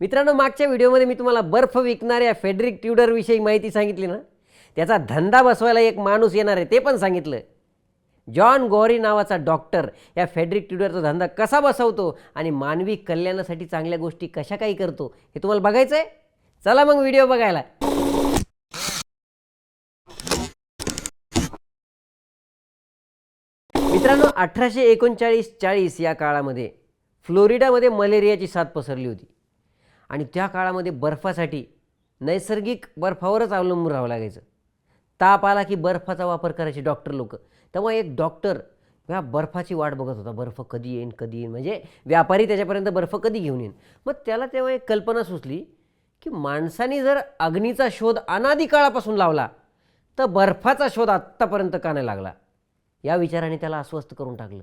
मित्रांनो मागच्या व्हिडिओमध्ये मी तुम्हाला बर्फ विकणाऱ्या फेडरिक ट्युडरविषयी माहिती सांगितली ना? त्याचा धंदा बसवायला एक माणूस येणार आहे ते पण सांगितलं. जॉन गॉरी नावाचा डॉक्टर या फेडरिक ट्युडरचा धंदा कसा बसवतो आणि मानवी कल्याणासाठी चांगल्या गोष्टी कशा काही करतो हे तुम्हाला बघायचं आहे चला मग व्हिडिओ बघायला. मित्रांनो अठराशे एकोणचाळीस चाळीस या काळामध्ये फ्लोरिडामध्ये मलेरियाची साथ पसरली होती. आणि त्या काळामध्ये बर्फासाठी नैसर्गिक बर्फावरच अवलंबून राहावं लागायचं. ताप आला की बर्फाचा वापर करायचे डॉक्टर लोक. तेव्हा एक डॉक्टर ह्या बर्फाची वाट बघत होता. बर्फ कधी येईन कधी येईन? म्हणजे व्यापारी त्याच्यापर्यंत बर्फ कधी घेऊन येईन? मग त्याला तेव्हा एक कल्पना सुचली की माणसाने जर अग्नीचा शोध अनादी काळापासून लावला तर बर्फाचा शोध आत्तापर्यंत का नाही लागला? या विचाराने त्याला अस्वस्थ करून टाकलं.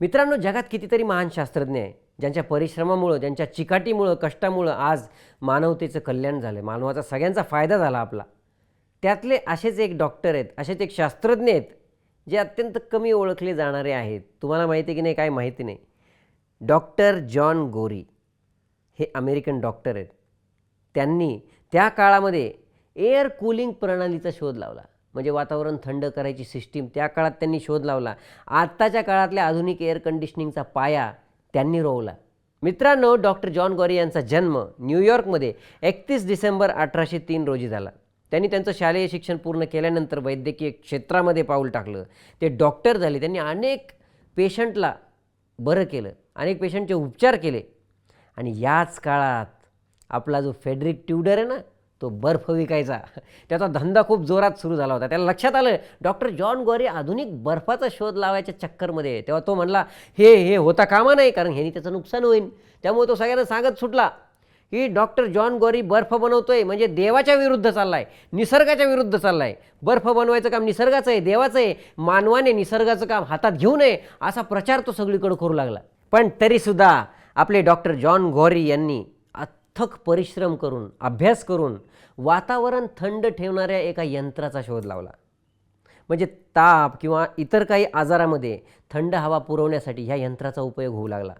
मित्रांनो जगात कितीतरी महान शास्त्रज्ञ आहे ज्यांच्या परिश्रमामुळं ज्यांच्या चिकाटीमुळं कष्टामुळं आज मानवतेचं कल्याण झालं मानवाचा सगळ्यांचा फायदा झाला आपला. त्यातले असेच एक डॉक्टर आहेत असेच एक शास्त्रज्ञ आहेत जे अत्यंत कमी ओळखले जाणारे आहेत. तुम्हाला माहिती आहे की नाही काय माहिती नाही. डॉक्टर जॉन गोरी हे अमेरिकन डॉक्टर आहेत. त्यांनी त्या काळामध्ये एअर कूलिंग प्रणालीचा शोध लावला. म्हणजे वातावरण थंड करायची सिस्टीम त्या काळात त्यांनी शोध लावला. आत्ताच्या काळातल्या आधुनिक एअर कंडिशनिंगचा पाया त्यांनी रोवला. मित्रांनो डॉक्टर जॉन गॉरी यांचा जन्म न्यूयॉर्कमध्ये एकतीस डिसेंबर अठराशे तीन रोजी झाला. त्यांनी त्यांचं शालेय शिक्षण पूर्ण केल्यानंतर वैद्यकीय क्षेत्रामध्ये पाऊल टाकलं. ते डॉक्टर झाले. त्यांनी अनेक पेशंटला बरं केलं. अनेक पेशंटचे उपचार केले. आणि याच काळात आपला जो फेडरिक ट्युडर आहे ना तो बर्फ विकायचा. त्याचा धंदा खूप जोरात सुरू झाला होता. त्याला लक्षात आलं डॉक्टर जॉन गॉरी आधुनिक बर्फाचा शोध लावायच्या चक्करमध्ये. तेव्हा तो म्हणला हे हे होता कामा नाही कारण ह्यानी त्याचं नुकसान होईल त्यामुळे तो सगळ्यांना सांगत सुटला की डॉक्टर जॉन गॉरी बर्फ बनवतोय म्हणजे देवाच्या विरुद्ध चाललाय निसर्गाच्या विरुद्ध चाललाय. बर्फ बनवायचं काम निसर्गाचं आहे देवाचं आहे. मानवाने निसर्गाचं काम हातात घेऊ नये असा प्रचार तो सगळीकडे करू लागला. पण तरीसुद्धा आपले डॉक्टर जॉन गॉरी यांनी अथक परिश्रम करून अभ्यास करून वातावरण थंड ठेवणाऱ्या एका यंत्राचा शोध लावला. म्हणजे ताप किंवा इतर काही आजारामध्ये थंड हवा पुरवण्यासाठी ह्या यंत्राचा उपयोग होऊ लागला.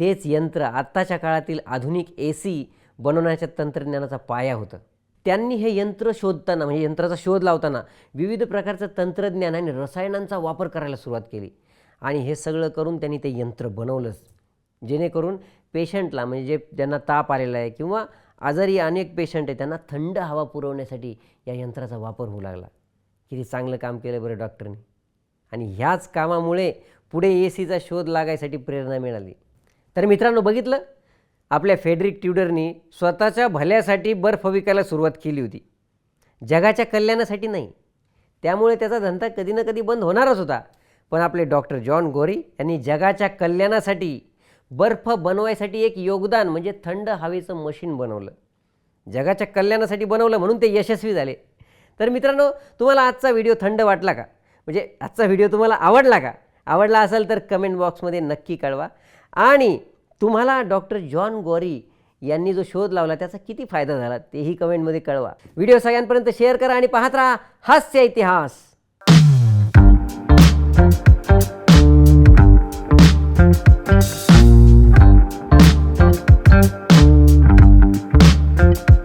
तेच यंत्र आत्ताच्या काळातील आधुनिक ए सी बनवण्याच्या तंत्रज्ञानाचा पाया होतं. त्यांनी हे यंत्र शोधताना म्हणजे यंत्राचा शोध लावताना विविध प्रकारचं तंत्रज्ञान आणि रसायनांचा वापर करायला सुरुवात केली. आणि हे सगळं करून त्यांनी ते यंत्र बनवलंच. जेणेकरून पेशंटला म्हणजे जे ज्यांना ताप आलेला आहे किंवा आजारी अनेक पेशंट आहे त्यांना थंड हवा पुरवण्यासाठी या यंत्राचा वापर होऊ लागला. किती चांगलं काम केलं बरं डॉक्टरने. आणि ह्याच कामामुळे पुढे ए सीचा शोध लागायसाठी प्रेरणा मिळाली. तर मित्रांनो बघितलं? आपल्या फेडरिक ट्युडरनी स्वतःच्या भल्यासाठी बर्फ विकायला सुरुवात केली होती. जगाच्या कल्याणासाठी नाही. त्यामुळे त्याचा धंदा कधी ना कधी बंद होणारच होता. पण आपले डॉक्टर जॉन गोरी यांनी जगाच्या कल्याणासाठी बर्फ बनवायसाठी एक योगदान म्हणजे थंड हवेचं मशीन बनवलं. जगाच्या कल्याणासाठी बनवलं म्हणून ते यशस्वी झाले. तर मित्रांनो तुम्हाला आजचा व्हिडिओ थंड वाटला का? म्हणजे आजचा व्हिडिओ तुम्हाला आवडला का? आवडला असेल तर कमेंट बॉक्समध्ये नक्की कळवा. आणि तुम्हाला डॉक्टर जॉन गॉरी यांनी जो शोध लावला त्याचा किती फायदा झाला तेही कमेंटमध्ये कळवा. व्हिडिओ सगळ्यांपर्यंत शेअर करा आणि पाहत राहा हास्य इतिहास.